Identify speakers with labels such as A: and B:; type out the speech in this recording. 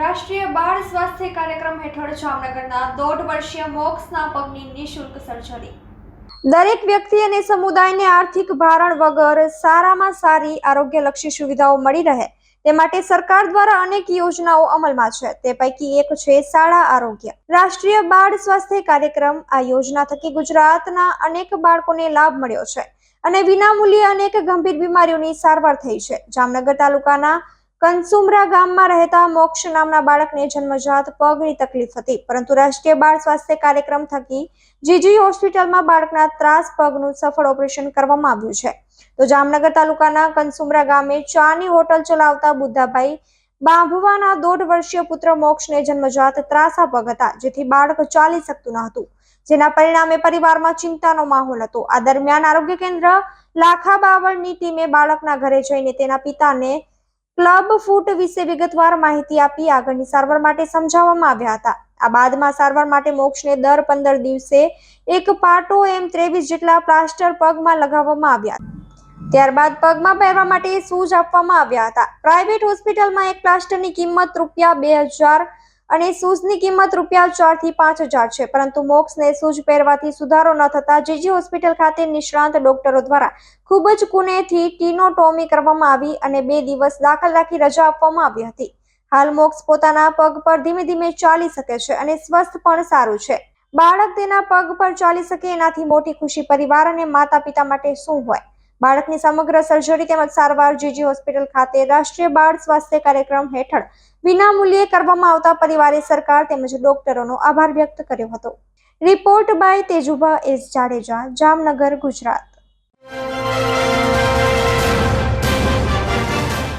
A: સ્વાસ્થ્ય કાર્યક્રમ હેઠળ જામનગરના દોઢ વર્ષીય મોક્સના પગની નિઃશુલ્ક સર્જરી. દરેક વ્યક્તિ અને સમુદાયને આર્થિક ભારણ વગર સારામાં સારી આરોગ્યલક્ષી સુવિધાઓ મળી રહે તે માટે સરકાર દ્વારા અનેક યોજનાઓ અમલમાં છે. તે પૈકી એક છે શાળા આરોગ્ય. રાષ્ટ્રીય બાળ સ્વાસ્થ્ય કાર્યક્રમ આ યોજના થકી ગુજરાતના અનેક બાળકોને લાભ મળ્યો છે અને વિનામૂલ્યે અનેક ગંભીર બીમારીઓની સારવાર થઈ છે. જામનગર તાલુકાના કનસુમરા ગામમાં રહેતા મોક્ષ નામના બાળકને જન્મજાત પગની તકલીફ હતી. પરંતુ રાષ્ટ્રીય બાળ સ્વાસ્થ્ય કાર્યક્રમ થકી જીજી હોસ્પિટલમાં બાળકના ત્રાસ પગનું સફળ ઓપરેશન કરવામાં આવ્યું છે. તો જામનગર તાલુકાના કનસુમરા ગામે ચાની હોટલ ચલાવતા બુદ્ધાભાઈ બાંભવાના દોઢ વર્ષીય પુત્ર મોક્ષને જન્મજાત ત્રાસા પગ હતા, જેથી બાળક ચાલી શકતું ન હતું. જેના પરિણામે પરિવારમાં ચિંતાનો માહોલ હતો. આ દરમિયાન આરોગ્ય કેન્દ્ર લાખા બાવળની ટીમે બાળકના ઘરે જઈને તેના પિતાને ક્લબ ફૂટ વિશે વિગતવાર માહિતી આપી આગળની સારવાર માટે સમજાવવામાં આવ્યા હતા. આ બાદમાં સારવાર માટે મોક્ષને દર પંદર દિવસે એક પાટો એમ ત્રેવીસ જેટલા પ્લાસ્ટર પગમાં લગાવવામાં આવ્યા ત્યારબાદ પગમાં પહેરવા માટે શૂઝ આપવામાં આવ્યા હતા. પ્રાઇવેટ હોસ્પિટલમાં એક પ્લાસ્ટરની કિંમત રૂપિયા બે હજાર અને શૂઝની કિંમત રૂપિયા ચારથી પાંચ હજાર છે. પરંતુ મોક્સને શૂઝ પહેરવાથી સુધારો ન થતા જીજી હોસ્પિટલ ખાતે નિષ્ણાંત ડોક્ટરો દ્વારા ખૂબ જ કુનેથી ટીનોટોમી કરવામાં આવી અને બે દિવસ દાખલ રાખી રજા આપવામાં આવી હતી. હાલ મોક્સ પોતાના પગ પર ધીમે ધીમે ચાલી શકે છે અને સ્વસ્થ પણ સારું છે. બાળક તેના પગ પર ચાલી શકે એનાથી મોટી ખુશી પરિવાર અને માતા પિતા માટે શું હોય? બાળકની સમગ્ર સર્જરી તેમજ સારવાર જીજી હોસ્પિટલ ખાતે રાષ્ટ્રીય બાળ સ્વાસ્થ્ય કાર્યક્રમ હેઠળ વિનામૂલ્યે કરવામાં આવતા પરિવારે સરકાર તેમજ ડોક્ટરોનો આભાર વ્યક્ત કર્યો હતો. Report by Tejubha S Jadeja, Jamnagar, Gujarat.